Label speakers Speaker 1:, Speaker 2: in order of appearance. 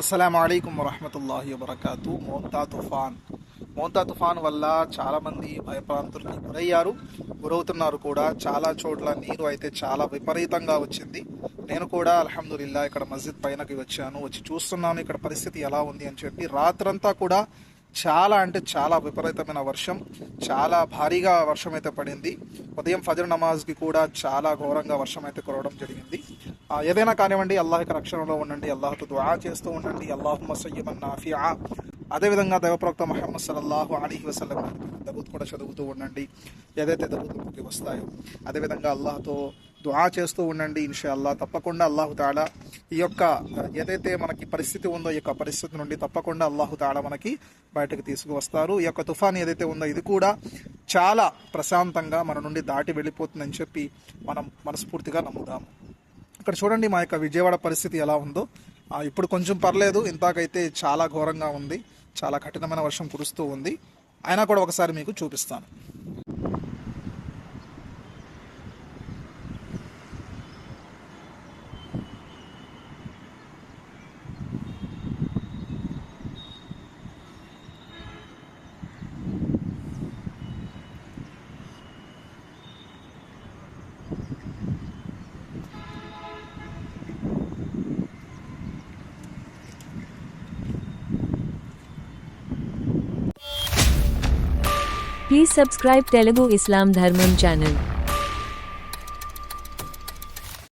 Speaker 1: అస్సలం అయికం వరహమతుల్లాహి వబర్కాతు. మోంతా తుఫాన్. మోంతా తుఫాన్ వల్ల చాలామంది భయప్రాంతులకి గురయ్యారు. గురవుతున్నారు కూడా. చాలా చోట్ల నీరు అయితే చాలా విపరీతంగా వచ్చింది. నేను కూడా అల్హమ్దుల్లా ఇక్కడ మస్జిద్ పైనకి వచ్చాను. వచ్చి చూస్తున్నాను ఇక్కడ పరిస్థితి ఎలా ఉంది అని చెప్పి రాత్రంతా కూడా చాలా అంటే చాలా విపరీతమైన వర్షం. చాలా భారీగా వర్షం అయితే పడింది. ఉదయం ఫజర్ నమాజ్కి కూడా చాలా ఘోరంగా వర్షం అయితే కురవడం జరిగింది. ఏదైనా కానివ్వండి అల్లాహ్కి రక్షణలో ఉండండి అల్లాహ్తో దుఆ చేస్తూ ఉండండి. అల్లాహుమ్మ సయ్యమన్ నాఫియా. అదేవిధంగా దైవప్రవక్త మహమ్మద్ సల్లల్లాహు అలీహి వసల్లం దబూత్ కూడా చదువుతూ ఉండండి. ఏదైతే దబూతులకి వస్తాయో అదేవిధంగా అల్లాహ్తో దుఆ చేస్తూ ఉండండి ఇన్షాల్లా అల్లాహ్ తప్పకుండా అల్లాహు తాడా ఈ యొక్క ఏదైతే మనకి పరిస్థితి ఉందో ఈ యొక్క పరిస్థితి నుండి తప్పకుండా అల్లాహు తాలా మనకి బయటకు తీసుకువస్తారు. ఈ యొక్క తుఫాన్ ఏదైతే ఉందో ఇది కూడా చాలా ప్రశాంతంగా మన నుండి దాటి వెళ్ళిపోతుందని చెప్పి మనం మనస్ఫూర్తిగా నమ్ముదాము ఇక్కడ చూడండి మా యొక్క విజయవాడ పరిస్థితి ఎలా ఉందో. ఇప్పుడు కొంచెం పర్లేదు ఇంతాకైతే చాలా ఘోరంగా ఉంది చాలా కఠినమైన వర్షం కురుస్తూ ఉంది. అయినా కూడా ఒకసారి మీకు చూపిస్తాను.
Speaker 2: प्लीज़ सब्सक्राइब तेलुगु इस्लाम धर्मम चैनल